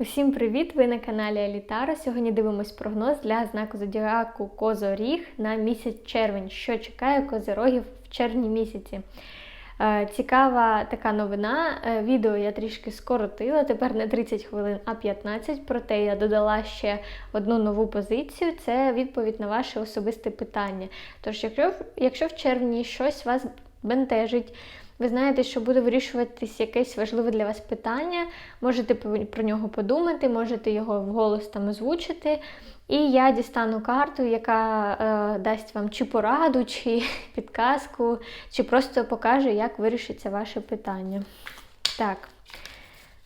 Усім привіт! Ви на каналі Елітара. Сьогодні дивимось прогноз для знаку зодіаку Козоріг на місяць червень, що чекає козирогів в червні місяці. Е, Цікава така новина. Е, Відео я трішки скоротила, тепер не 30 хвилин, а 15. Проте я додала ще одну нову позицію це відповідь на ваше особисте питання. Тож, якщо, якщо в червні щось вас бентежить, ви знаєте, що буде вирішуватись якесь важливе для вас питання, можете про нього подумати, можете його вголос там озвучити. І я дістану карту, яка е, дасть вам чи пораду, чи підказку, чи просто покаже, як вирішиться ваше питання. Так,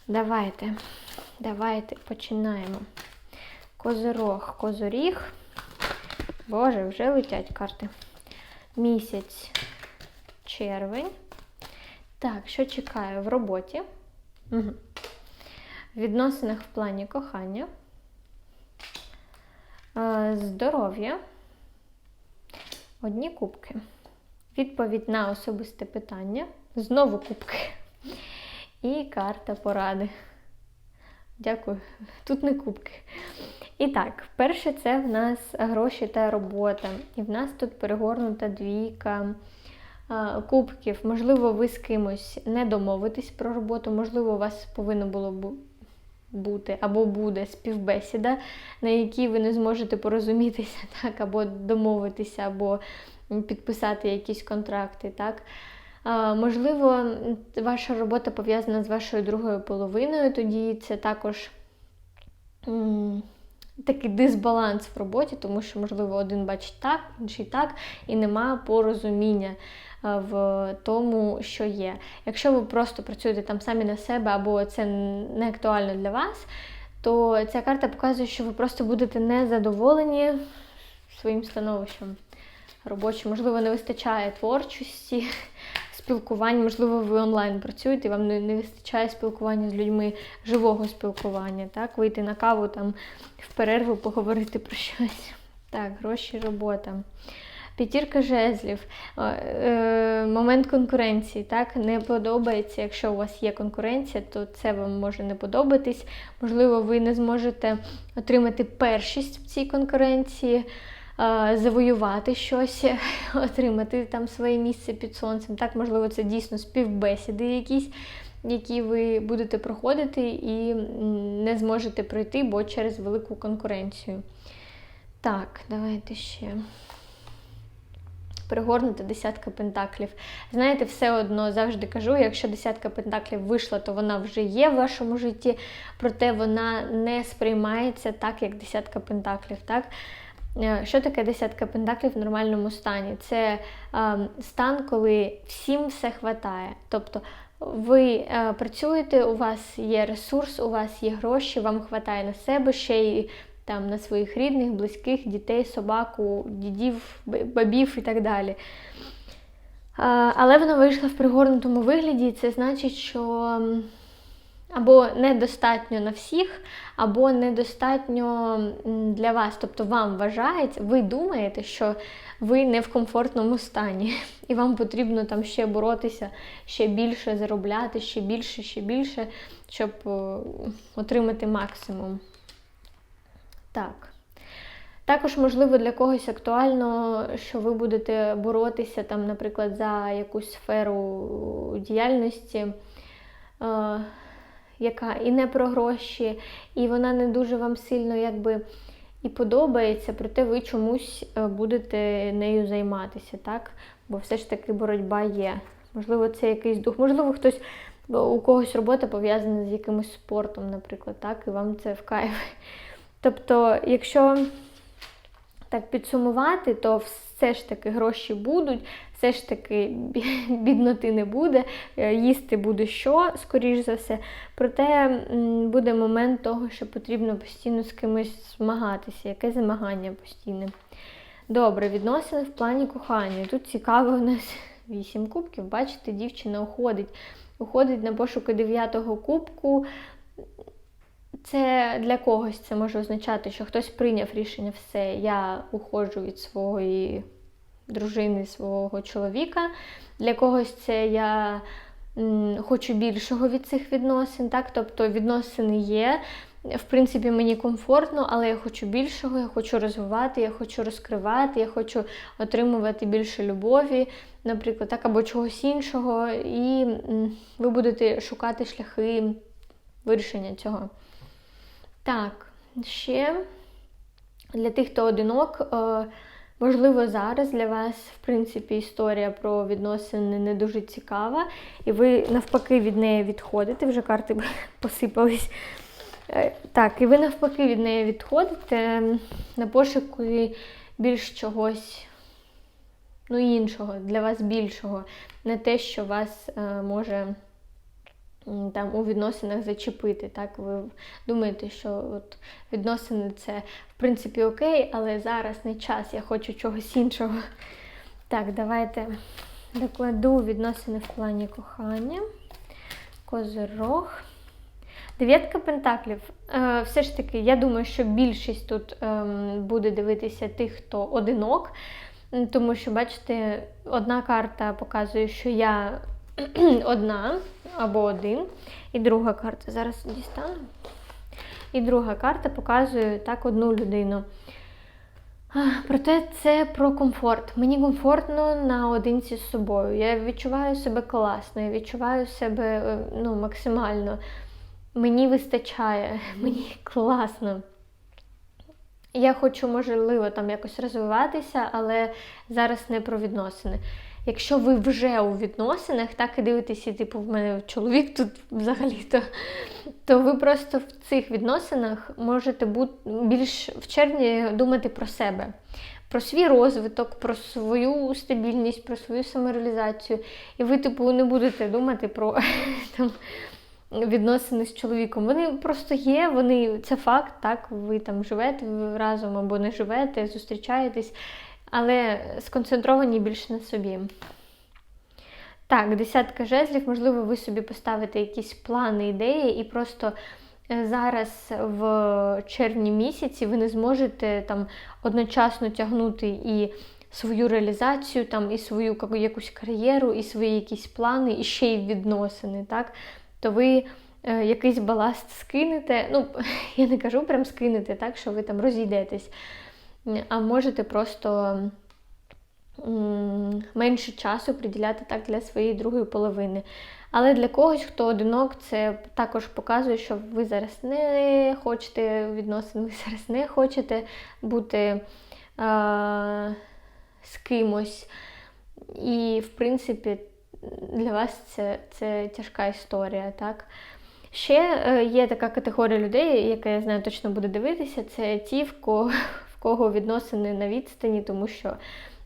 давайте, давайте починаємо. Козорог, козоріг. Боже, вже летять карти. Місяць, червень. Так, що чекаю в роботі? Угу. В відносинах в плані кохання, е, здоров'я, одні кубки. Відповідь на особисте питання. Знову кубки. І карта поради. Дякую. Тут не кубки. І так, перше, це в нас гроші та робота. І в нас тут перегорнута двійка кубків, можливо, ви з кимось не домовитесь про роботу, можливо, у вас повинно було бути або буде співбесіда, на якій ви не зможете порозумітися, так, або домовитися, або підписати якісь контракти. так. Можливо, ваша робота пов'язана з вашою другою половиною, тоді це також такий дисбаланс в роботі, тому що, можливо, один бачить так, інший так, і нема порозуміння е, в тому, що є. Якщо ви просто працюєте там самі на себе, або це не актуально для вас, то ця карта показує, що ви просто будете незадоволені своїм становищем робочим. Можливо, не вистачає творчості, спілкування, можливо, ви онлайн працюєте, вам не, не вистачає спілкування з людьми, живого спілкування, так? Вийти на каву там в перерву, поговорити про щось. Так, гроші, робота. П'ятірка жезлів, е, момент конкуренції, так, не подобається. Якщо у вас є конкуренція, то це вам може не подобатись. Можливо, ви не зможете отримати першість в цій конкуренції завоювати щось, отримати там своє місце під сонцем. Так, можливо, це дійсно співбесіди якісь, які ви будете проходити і не зможете пройти, бо через велику конкуренцію. Так, давайте ще. Перегорнута десятка пентаклів. Знаєте, все одно завжди кажу, якщо десятка пентаклів вийшла, то вона вже є в вашому житті, проте вона не сприймається так, як десятка пентаклів. так? Е, що таке десятка пентаклів в нормальному стані? Це е, стан, коли всім все хватає. Тобто ви е, працюєте, у вас є ресурс, у вас є гроші, вам хватає на себе ще й там на своїх рідних, близьких, дітей, собаку, дідів, бабів і так далі. Е, але вона вийшла в пригорнутому вигляді, і це значить, що або недостатньо на всіх, або недостатньо для вас. Тобто вам вважається, ви думаєте, що ви не в комфортному стані, і вам потрібно там ще боротися, ще більше заробляти, ще більше, ще більше, щоб е, отримати максимум. Так. Також, можливо, для когось актуально, що ви будете боротися, там, наприклад, за якусь сферу діяльності. Е, яка і не про гроші, і вона не дуже вам сильно якби і подобається, проте ви чомусь е, будете нею займатися, так? Бо все ж таки боротьба є. Можливо, це якийсь дух, можливо, хтось. У когось робота пов'язана з якимось спортом, наприклад, так, і вам це в кайф. Тобто, якщо так підсумувати, то все ж таки гроші будуть, все ж таки бідноти не буде, е, їсти буде що, скоріш за все. Проте буде момент того, що потрібно постійно з кимось змагатися, яке змагання постійне. Добре, відносини в плані кохання. Тут цікаво у нас вісім кубків. Бачите, дівчина уходить. Уходить на пошуки дев'ятого кубку. Це для когось це може означати, що хтось прийняв рішення все, я уходжу від своєї дружини, свого чоловіка. Для когось це я хочу більшого від цих відносин. так, Тобто відносини є, в принципі, мені комфортно, але я хочу більшого, я хочу розвивати, я хочу розкривати, я хочу отримувати більше любові, наприклад, так, або чогось іншого, і ви будете шукати шляхи вирішення цього. Так, ще для тих, хто одинок, е, можливо, зараз для вас, в принципі, історія про відносини не дуже цікава, і ви навпаки від неї відходите, вже карти посипались. Е, Так, і ви навпаки від неї відходите на пошуки більш чогось ну, іншого, для вас більшого, не те, що вас е, може там у відносинах зачепити. Так, ви думаєте, що от відносини це в принципі окей, але зараз не час, я хочу чогось іншого. Так, давайте докладу відносини в плані кохання. Козирог. Дев'ятка пентаклів. Е, все ж таки, я думаю, що більшість тут ем, буде дивитися тих, хто одинок. Тому що, бачите, одна карта показує, що я одна або один. І друга карта. Зараз дістану. І друга карта показує так одну людину. Проте це про комфорт. Мені комфортно наодинці з собою. Я відчуваю себе класно, я відчуваю себе е, ну, максимально. Мені вистачає, мені класно. Я хочу, можливо, там якось розвиватися, але зараз не про відносини. Якщо ви вже у відносинах, так і дивитеся, типу, в мене чоловік тут взагалі-то, то ви просто в цих відносинах можете бути більш в червні думати про себе, про свій розвиток, про свою стабільність, про свою самореалізацію. І ви, типу, не будете думати про там, відносини з чоловіком. Вони просто є, вони це факт, так, ви там живете разом або не живете, зустрічаєтесь, але сконцентровані більше на собі. Так, десятка жезлів, можливо, ви собі поставите якісь плани, ідеї, і просто е, зараз в червні місяці ви не зможете там одночасно тягнути і свою реалізацію, там, і свою якусь кар'єру, і свої якісь плани, і ще й відносини. так? То ви е, якийсь баласт скинете. Ну, я не кажу прям скинете, так, що ви там розійдетесь, а можете просто менше часу приділяти так для своєї другої половини. Але для когось, хто одинок, це також показує, що ви зараз не хочете відносин, ви зараз не хочете бути е, з кимось. І, в принципі, для вас це, це тяжка історія, так? Ще е, є така категорія людей, яка я знаю точно буде дивитися, це ті, в кого, кого відносини на відстані, тому що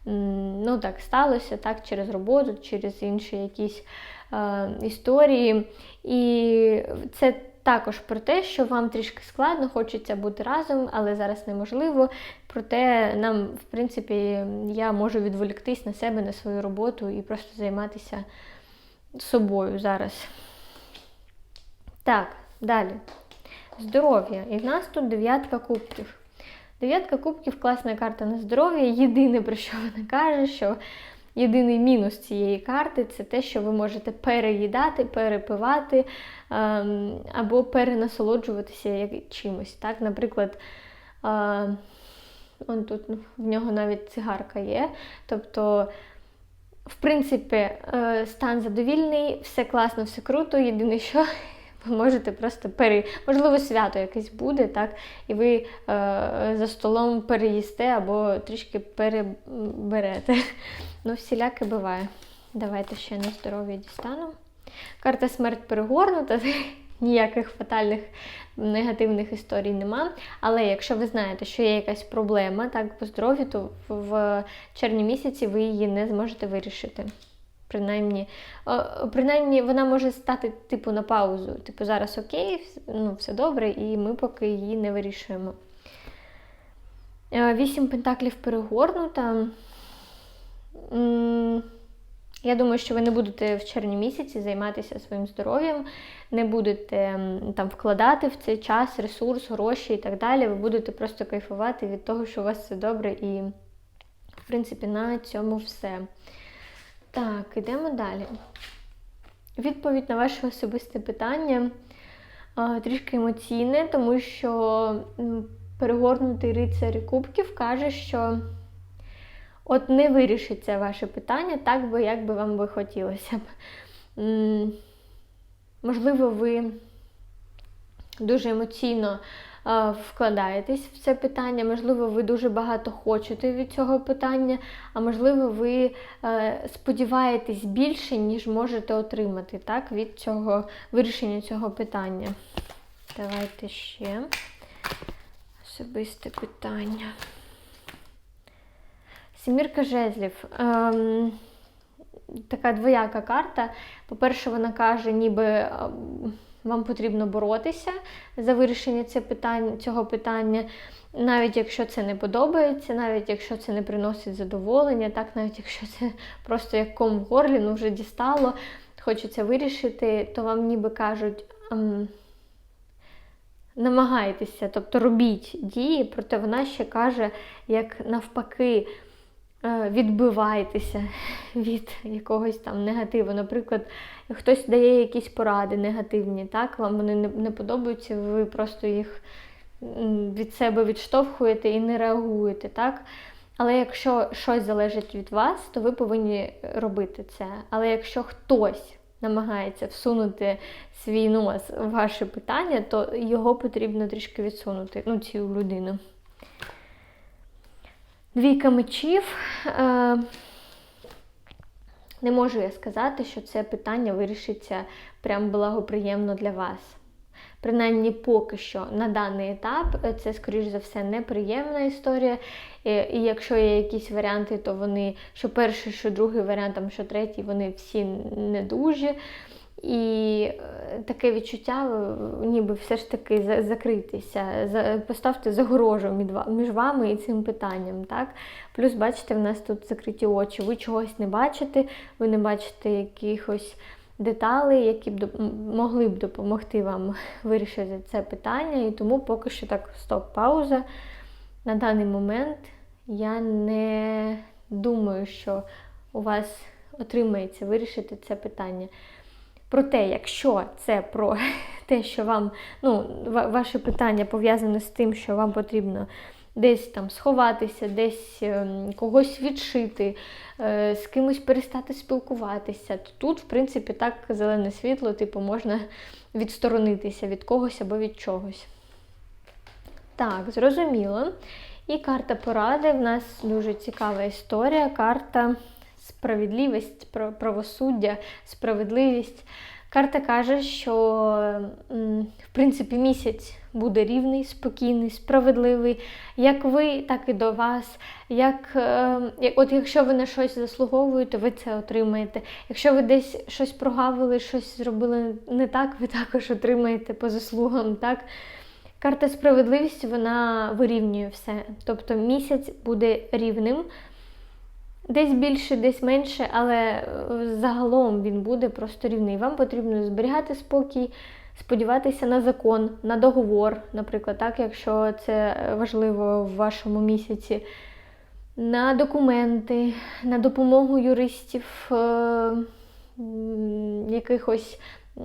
ну так сталося так, через роботу, через інші якісь е, історії. І це також про те, що вам трішки складно, хочеться бути разом, але зараз неможливо. Проте нам, в принципі, я можу відволіктись на себе, на свою роботу і просто займатися собою зараз. Так, далі. Здоров'я. І в нас тут дев'ятка кубків. Дев'ятка кубків класна карта на здоров'я. Єдине, про що вона каже, що єдиний мінус цієї карти це те, що ви можете переїдати, перепивати ем, або перенасолоджуватися чимось. Так? Наприклад, е, он тут в нього навіть цигарка є. Тобто, в принципі, е, стан задовільний, все класно, все круто. Єдине, що ви можете просто пере... Можливо, свято якесь буде, так? І ви е, за столом переїсте або трішки переберете. Ну, всіляке буває. Давайте ще на здоров'я дістану. Карта смерть перегорнута, ніяких фатальних негативних історій нема. Але якщо ви знаєте, що є якась проблема так, по здоров'ю, то в червні місяці ви її не зможете вирішити. Принаймні, принаймні вона може стати типу на паузу. Типу, зараз окей, ну, все добре, і ми поки її не вирішуємо. Е, Вісім пентаклів перегорнута. Я думаю, що ви не будете в червні місяці займатися своїм здоров'ям, не будете там вкладати в цей час ресурс, гроші і так далі. Ви будете просто кайфувати від того, що у вас все добре, і, в принципі, на цьому все. Так, ідемо далі. Відповідь на ваше особисте питання. трішки емоційне, тому що перегорнутий рицар кубків каже, що от не вирішиться ваше питання так би, як би вам би хотілося б. Можливо, ви дуже емоційно вкладаєтесь в це питання, можливо, ви дуже багато хочете від цього питання, а можливо, ви е, сподіваєтесь більше, ніж можете отримати так, від цього вирішення цього питання. Давайте ще особисте питання. Сімірка жезлів. Ем, така двояка карта. По-перше, вона каже, ніби ем, вам потрібно боротися за вирішення цього питання, навіть якщо це не подобається, навіть якщо це не приносить задоволення, так, навіть якщо це просто як ком в горлі, ну вже дістало, хочеться вирішити, то вам ніби кажуть. ем, Намагайтеся, тобто робіть дії, проте вона ще каже, як навпаки, відбивайтеся від якогось там негативу. Наприклад, хтось дає якісь поради негативні, так, вам вони не подобаються, ви просто їх від себе відштовхуєте і не реагуєте. так. Але якщо щось залежить від вас, то ви повинні робити це. Але якщо хтось намагається всунути свій нос в ваше питання, то його потрібно трішки відсунути, ну, цю людину. Двійка мечів. Е, не можу я сказати, що це питання вирішиться прям благоприємно для вас. Принаймні, поки що на даний етап е, це, скоріш за все, неприємна історія. І, і якщо є якісь варіанти, то вони, що перший, що другий варіант, там, що третій, вони всі не дуже. І е, таке відчуття, е, ніби все ж таки закритися, поставте загорожу між вами і цим питанням. Так? Плюс, бачите, в нас тут закриті очі. Ви чогось не бачите, ви не бачите якихось деталей, які б могли б допомогти вам вирішити це питання. І тому поки що так стоп-пауза. На даний момент я не думаю, що у вас отримається вирішити це питання. Проте, якщо це про те, що вам, ну, ваше питання пов'язане з тим, що вам потрібно десь там сховатися, десь ем, когось відшити, е, з кимось перестати спілкуватися, то тут, в принципі, так зелене світло, типу, можна відсторонитися від когось або від чогось. Так, зрозуміло. І карта поради. В нас дуже цікава історія. Карта справедливість, правосуддя, справедливість. Карта каже, що в принципі місяць буде рівний, спокійний, справедливий, як ви, так і до вас. Як, е, от якщо ви на щось заслуговуєте, ви це отримаєте. Якщо ви десь щось прогавили, щось зробили не так, ви також отримаєте по заслугам. так? Карта справедливості вона вирівнює все. Тобто місяць буде рівним. Десь більше, десь менше, але е, загалом він буде просто рівний. Вам потрібно зберігати спокій, сподіватися на закон, на договор, наприклад, так, якщо це важливо в вашому місяці, на документи, на допомогу юристів, е, якихось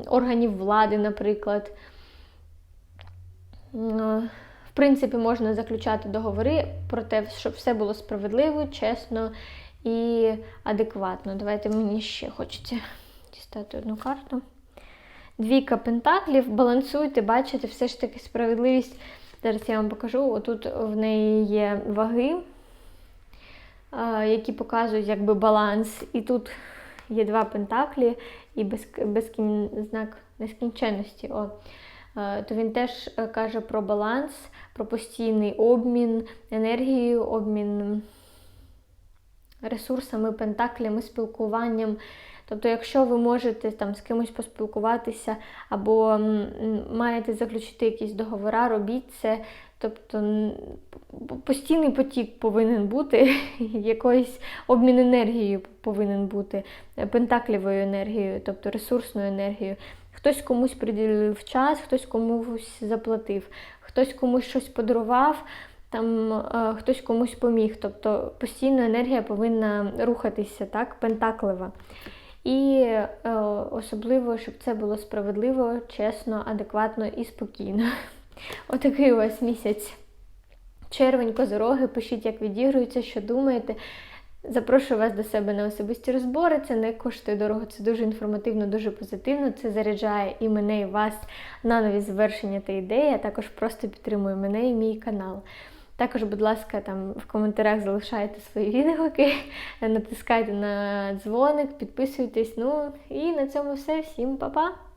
органів влади, наприклад. Е, В принципі, можна заключати договори про те, щоб все було справедливо, чесно і адекватно. Давайте мені ще хочеться дістати одну карту. Двійка пентаклів, балансуйте, бачите, все ж таки справедливість. Зараз я вам покажу. Отут в неї є ваги, які показують якби баланс. І тут є два пентаклі і безк- безкін... знак нескінченності. О. То він теж е, каже про баланс, про постійний обмін енергією, обмін ресурсами, пентаклями, спілкуванням. Тобто, якщо ви можете там з кимось поспілкуватися або маєте заключити якісь договори, робіть це. Тобто постійний потік повинен бути, якийсь обмін енергією повинен бути, пентаклівою енергією, тобто ресурсною енергією. Хтось комусь приділив час, хтось комусь заплатив, хтось комусь щось подарував, там е, хтось комусь поміг. Тобто постійно енергія повинна рухатися, так, пентаклева. І е, особливо, щоб це було справедливо, чесно, адекватно і спокійно. Отакий у вас місяць. Червень, козороги, пишіть, як відігрується, що думаєте. Запрошую вас до себе на особисті розбори. Це не коштує дорого, це дуже інформативно, дуже позитивно. Це заряджає і мене, і вас на нові звершення та ідеї, а також просто підтримує мене і мій канал. Також, будь ласка, там в коментарях залишайте свої відгуки, натискайте на дзвоник, підписуйтесь. Ну і на цьому все. Всім па-па!